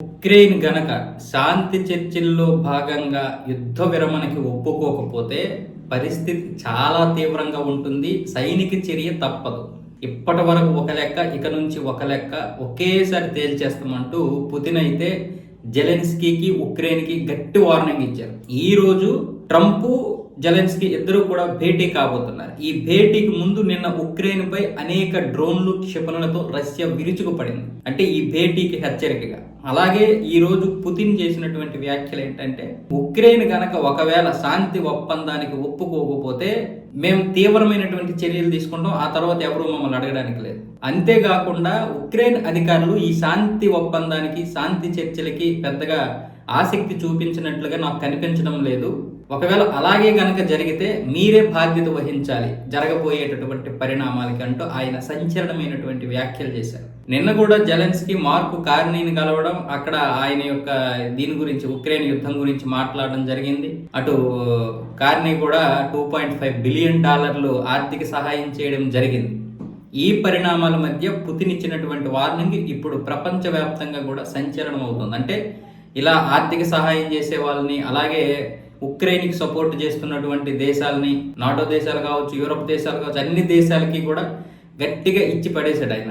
Ukraine గనక శాంతి చర్చల్లో భాగంగా యుద్ధ విరమణకి ఒప్పుకోకపోతే పరిస్థితి చాలా తీవ్రంగా ఉంటుంది. సైనిక చర్య తప్పదు. ఇప్పటి వరకు ఒక లెక్క ఇక నుంచి ఒక లెక్క ఒకేసారి తేల్చేస్తామంటూ పుతిన్ అయితే జెలెన్స్కీకి ఉక్రెయిన్కి గట్టి వార్నింగ్ ఇచ్చారు. ఈరోజు ట్రంప్ జెలెన్స్కీ ఇద్దరు కూడా భేటీ కాబోతున్నారు. ఈ భేటీకి ముందు నిన్న ఉక్రెయిన్ పై అనేక డ్రోన్లు క్షిపణులతో రష్యా విరుచుకుపడింది. అంటే ఈ భేటీకి హెచ్చరికగా. అలాగే ఈ రోజు పుతిన్ చేసినటువంటి వ్యాఖ్యలు ఏంటంటే ఉక్రెయిన్ గనక ఒకవేళ శాంతి ఒప్పందానికి ఒప్పుకోకపోతే మేము తీవ్రమైనటువంటి చర్యలు తీసుకుంటాం ఆ తర్వాత ఎవరు మమ్మల్ని అడగడానికి లేదు. అంతేకాకుండా ఉక్రెయిన్ అధికారులు ఈ శాంతి ఒప్పందానికి శాంతి చర్చలకి పెద్దగా ఆసక్తి చూపించినట్లుగా నాకు కనిపించడం లేదు. ఒకవేళ అలాగే గనక జరిగితే మీరే బాధ్యత వహించాలి. జరగబోయేటటువంటి పరిణామాలకి అంటూ ఆయన సంచలనమైనటువంటి వ్యాఖ్యలు చేశారు. నిన్న కూడా జలెన్స్కి మార్కు కార్నీని కలవడం అక్కడ ఆయన యొక్క దీని గురించి ఉక్రెయిన్ యుద్ధం గురించి మాట్లాడడం జరిగింది. అటు కార్నీ కూడా టూ పాయింట్ ఫైవ్ బిలియన్ డాలర్లు ఆర్థిక సహాయం చేయడం జరిగింది. ఈ పరిణామాల మధ్య పుతినిచ్చినటువంటి వార్నింగ్ ఇప్పుడు ప్రపంచవ్యాప్తంగా కూడా సంచలనం అవుతుంది అంటే ఇలా ఆర్థిక సహాయం చేసే వాళ్ళని అలాగే ఉక్రెయిన్కి సపోర్ట్ చేస్తున్నటువంటి దేశాలని నాటో దేశాలు కావచ్చు యూరప్ దేశాలు కావచ్చు అన్ని దేశాలకి కూడా గట్టిగా ఇచ్చి పడేశాడు ఆయన.